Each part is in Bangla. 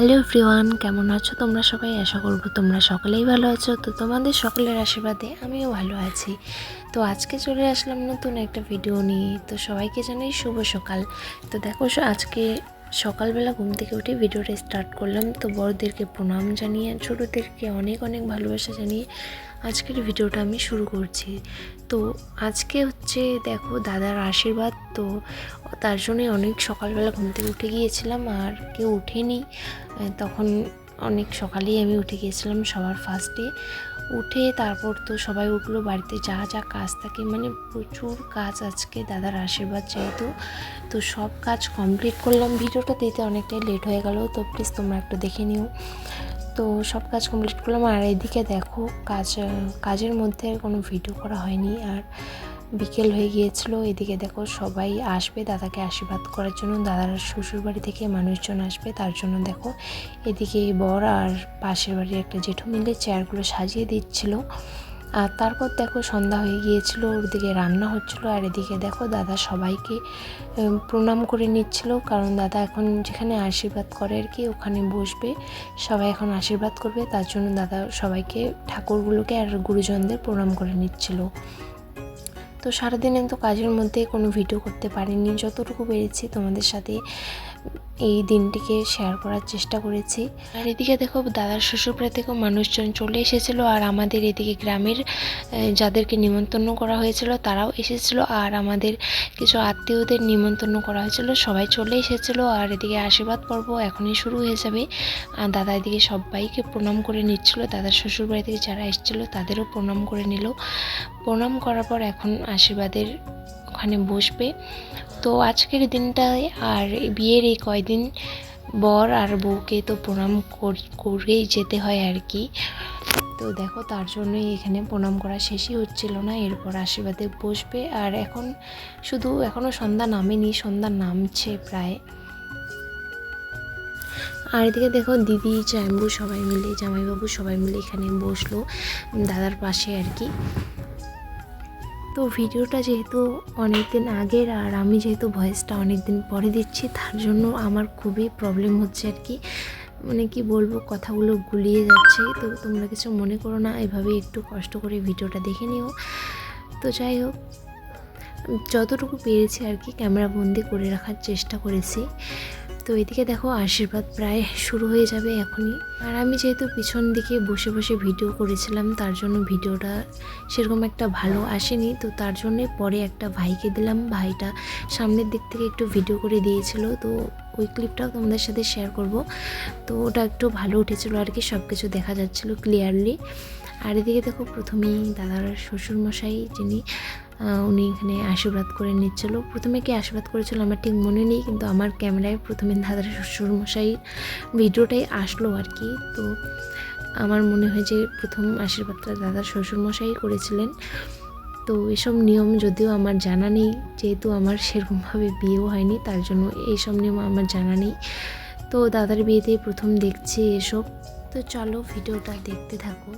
হ্যালো ফ্রিওয়ান কেমন আছো তোমরা সবাই? আশা করব তোমরা সকলেই ভালো আছো। তো তোমাদের সকলের আশীর্বাদে আমিও ভালো আছি। তো আজকে চলে আসলাম নতুন একটা ভিডিও নিয়ে। তো সবাইকে জানাই শুভ সকাল। তো দেখো, আজকে সকালবেলা ঘুম থেকে উঠে ভিডিওটা স্টার্ট করলাম। তো বড়দেরকে প্রণাম জানিয়ে, ছোটোদেরকে অনেক অনেক ভালোবাসা জানিয়ে আজকের ভিডিওটা আমি শুরু করছি। তো আজকে হচ্ছে দেখো দাদার আশীর্বাদ। তো তার জন্যই অনেক সকালবেলা ঘুম থেকে উঠে গিয়েছিলাম আর কেউ উঠেনি। তখন অনেক সকালেই আমি উঠে গিয়েছিলাম সবার ফার্স্টে উঠে তারপর তো সবাই উঠল বাড়িতে, যা যা কাজ থাকে। মানে প্রচুর কাজ আজকে দাদার আশীর্বাদ যেহেতু। তো সব কাজ কমপ্লিট করলাম। ভিডিওটা দিতে অনেকটাই লেট হয়ে গেল, তো প্লিজ তোমরা একটু দেখে নিও। তো সব কাজ কমপ্লিট করলাম। আর এদিকে দেখো, কাজ, কাজের মধ্যে কোনো ভিডিও করা হয়নি। আর বিকেল হয়ে গিয়েছিল, এদিকে দেখো সবাই আসবে দাদাকে আশীর্বাদ করার জন্য। দাদার শ্বশুর বাড়ি থেকে মানুষজন আসবে, তার জন্য দেখো এদিকে বর আর পাশের বাড়ির একটা জেঠু মিলে চেয়ারগুলো সাজিয়ে দিচ্ছিল। আর তারপর দেখো সন্ধ্যা হয়ে গিয়েছিল ওদিকে রান্না হচ্ছিল। আর এদিকে দেখো দাদা সবাইকে প্রণাম করে নিচ্ছিল, কারণ দাদা এখন যেখানে আশীর্বাদ করে আর কি, ওখানে বসবে। সবাই এখন আশীর্বাদ করবে, তার জন্য দাদা সবাইকে ঠাকুরগুলোকে আর গুরুজনদের প্রণাম করে নিচ্ছিল। তো সারাদিন তো কাজের মধ্যে কোনো ভিডিও করতে পারিনি। যতটুকু পেরেছি তোমাদের সাথে এই দিনটিকে শেয়ার করার চেষ্টা করেছি। আর এদিকে দেখো, দাদার শ্বশুরবাড়ি থেকেও মানুষজন চলে এসেছিল আর আমাদের এদিকে গ্রামের যাদেরকে নিমন্ত্রণ করা হয়েছিল তারাও এসেছিল আর আমাদের কিছু আত্মীয়দের নিমন্ত্রণ করা হয়েছিল, সবাই চলে এসেছিল আর এদিকে আশীর্বাদ পর্ব এখনই শুরু হয়ে যাবে। আর দাদা এদিকে সবাইকে প্রণাম করে নিচ্ছিল, দাদার শ্বশুরবাড়ি থেকে যারা এসেছিল তাদেরও প্রণাম করে নিল। প্রণাম করার পর এখন আশীর্বাদের ওখানে বসবে। তো আজকের দিনটায় আর বিয়ের এই কয়দিন বর আর বউকে তো প্রণাম কর- করেই যেতে হয় আর কি। তো দেখো তার জন্যই এখানে প্রণাম করা শেষই হচ্ছিল না, এরপর আশীর্বাদে বসবে। আর এখন শুধু এখনও সন্ধ্যা নামেনি, সন্ধ্যা নামছে প্রায়। আর এদিকে দেখো দিদি, জামাইবু সবাই মিলে, জামাইবাবু সবাই মিলে এখানে বসল, দাদার পাশে আর কি। তো ভিডিওটা যেহেতু অনেক দিন আগের আর আমি যেহেতু ভয়েসটা অনেক দিন পরে দিচ্ছি, তার জন্য আমার খুবই প্রবলেম হচ্ছে আর কি। মানে কি বলব, কথাগুলো গুলিয়ে যাচ্ছে। তো তোমরা কিছু মনে করো না এভাবে একটু কষ্ট করে ভিডিওটা দেখে নিও। তো যাই হোক, যতটুকু পেরেছি আর কি, ক্যামেরা বন্দি করে রাখার চেষ্টা করেছি। তো এদিকে দেখো আশীর্বাদ প্রায় শুরু হয়ে যাবে এখনই। আর আমি যেহেতু পিছন দিকে বসে বসে ভিডিও করেছিলাম, তার জন্য ভিডিওটা সেরকম একটা ভালো আসেনি। তো তার জন্যে পরে একটা ভাইকে দিলাম। ভাইটা সামনের দিক থেকে একটু ভিডিও করে দিয়েছিল। তো ওই ক্লিপটাও তোমাদের সাথে শেয়ার করব। তো ওটা একটু ভালো উঠেছিল আর কি সব কিছু দেখা যাচ্ছিল ক্লিয়ারলি আর এদিকে দেখো প্রথমেই দাদার শ্বশুরমশাই যিনি উনি এখানে আশীর্বাদ করে নিচ্ছিল। প্রথমে কি আশীর্বাদ করেছিল আমার ঠিক মনে নেই, কিন্তু আমার ক্যামেরায় প্রথমে দাদার শ্বশুরমশাই ভিডিওটাই আসলো আর কি। তো আমার মনে হয় যে প্রথম আশীর্বাদটা দাদার শ্বশুরমশাই করেছিলেন। তো এসব নিয়ম যদিও আমার জানা নেই, যেহেতু আমার সেরকমভাবে বিয়েও হয়নি, তার জন্য এইসব নিয়ম আমার জানা নেই। তো দাদার বিয়েতেই প্রথম দেখছি এসব। তো চলো ভিডিওটা দেখতে থাকো।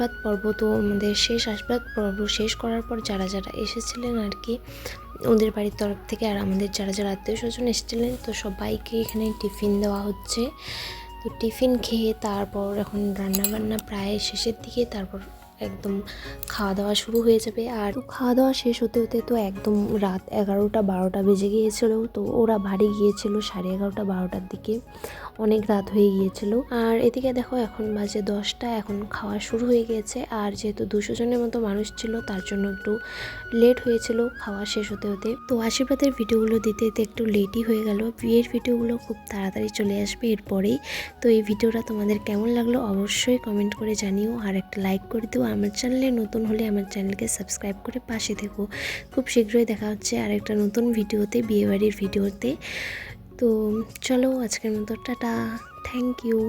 আশীর্বাদ পর্ব তো আমাদের শেষ, আশীর্বাদ পর্ব শেষ করার পর যারা যারা এসেছিলেন আর কি, ওদের বাড়ির তরফ থেকে আর আমাদের যারা যারা আত্মীয় স্বজন এসেছিলেন, তো সবাইকে এখানে টিফিন দেওয়া হচ্ছে। তো টিফিন খেয়ে তারপর এখন রান্না বান্না প্রায় শেষের দিকে, তারপর একদম খাওয়া দাওয়া শুরু হয়ে যাবে। আর খাওয়া দাওয়া শেষ হতে হতে তো একদম রাত এগারোটা বারোটা বেজে গিয়েছিল, তো ওরা বাড়ি গিয়েছিল সাড়ে এগারোটা বারোটার দিকে। অনেক রাত হয়ে গিয়েছিল। আর এদিকে দেখো, এখন বাজে দশটা, এখন খাওয়া শুরু হয়ে গিয়েছে। আর যেহেতু দুশো জনের মতো মানুষ ছিল, তার জন্য একটু লেট হয়েছিল খাওয়া শেষ হতে হতে। তো আশীর্বাদের ভিডিওগুলো দিতে দিতে একটু লেটই হয়ে গেল। বিয়ের ভিডিওগুলো খুব তাড়াতাড়ি চলে আসবে এরপরেই। তো এই ভিডিওটা তোমাদের কেমন লাগল অবশ্যই কমেন্ট করে জানিও। আর একটা লাইক করে দিও। আমার চ্যানেলে নতুন হলে আমার চ্যানেলকে সাবস্ক্রাইব করে পাশে থেকো। খুব শীঘ্রই দেখা হচ্ছে আর একটা নতুন ভিডিওতে, বিয়েবাড়ির ভিডিওতে। তো চলো আজকের মতো টাটা থ্যাংক ইউ